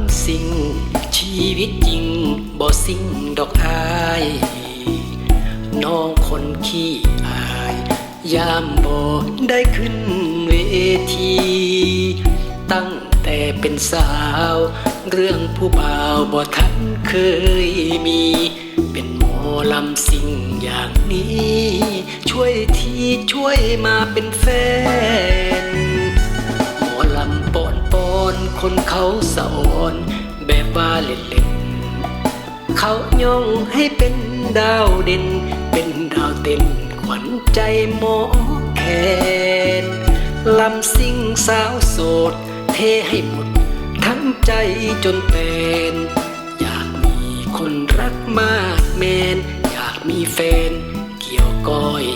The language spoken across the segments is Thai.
ำสิ่ง ชีวิตจริงบ่สิ่งดอกอายน้องคนขี้อาย ยามบ่ได้ขึ้นเวที ตั้งแต่เป็นสาว เรื่องผู้บ่าวบ่ทันเคยมี เป็นหมอลำสิ่งอย่างนี้ ช่วยทีช่วยมาเป็นแฟน คนเขาสอนแบบว่าเล่นๆเขาย่องให้เป็นดาวเด่น เป็นดาวเต้นขวัญใจหมอแคนลำซิ่งสาวโสด เทให้หมด ทั้งใจจนเป็นอยากมีคนรักมากแมน อยากมีแฟน เกี่ยวก้อย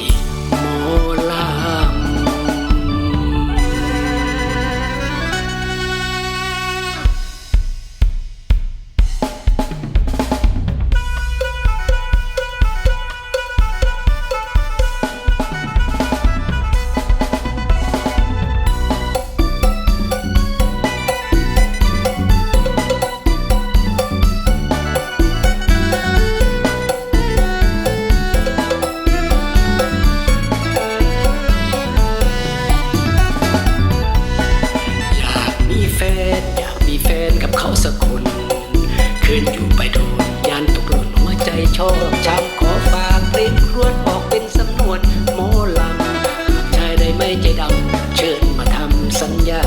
เขาสักคนคืนอยู่ไปโดนยานตกหล่นหัวใจชอบช้ำขอฝากเพลงครวญออกเป็นสำนวนโมลำชายได้ไม่ใจดำเชิญมาทำสัญญา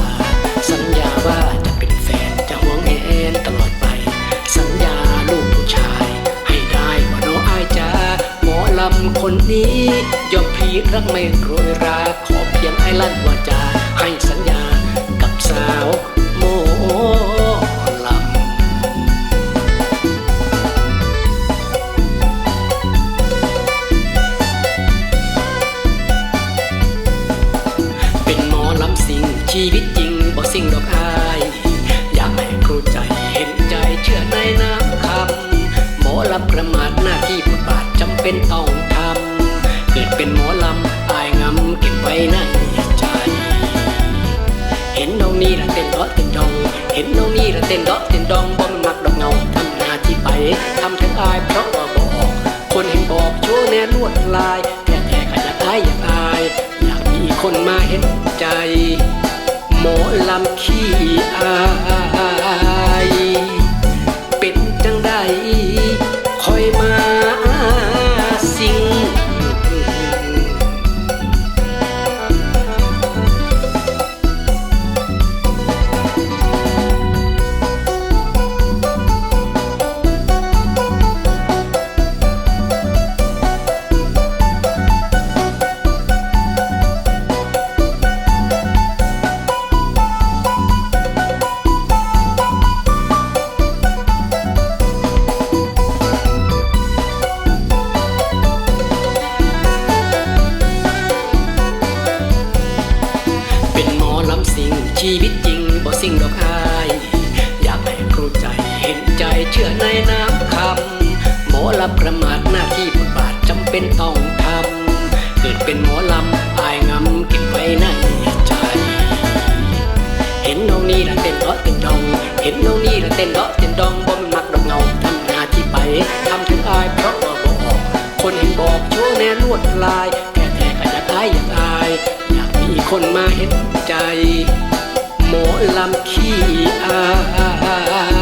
สัญญาว่าจะเป็นแฟนจะห่วงแหนตลอดไป สัญญาลูกผู้ชาย ให้ได้ว่าน้องอายจ้าหมอลำคนนี้ยอมพีรักไม่โรยราขอเพียงให้ลั่นวา ชีวิตจริงบ่สิ่งดอกอาย อยากให้ครูใจเห็นใจเชื่อในน้ำคำหมอลำประมาทหน้าที่บทบาทจำเป็นต้องทำเกิดเป็นหมอลำอายงำเก็บไว้ในใจ เห็นน้องนี่ละเต้นดาะเต้นดอง เห็นน้องนี่ละเต้นดาะเต้นดองบ่มันมักดอกเงาทำหน้าที่ไปทำถึงอายเพราะว่าบอกคนเห็นบอกโชว์แน่ลวดลายแท้แท้ก็อยากอายอยากอายอยากมีคนมาเห็นใจ มอลำขี้อาย เต้นเดาะเต้นดองบ่มันมักดอกเงาทำหน้าที่ไปทำถึงอายเพราะว่าบอกคนเห็นบอกโชว์แน่ลวดลายแค่แค่ก็อยากอายอยากอายอยากมีคนมาเห็นใจ หมอลำขี้อาย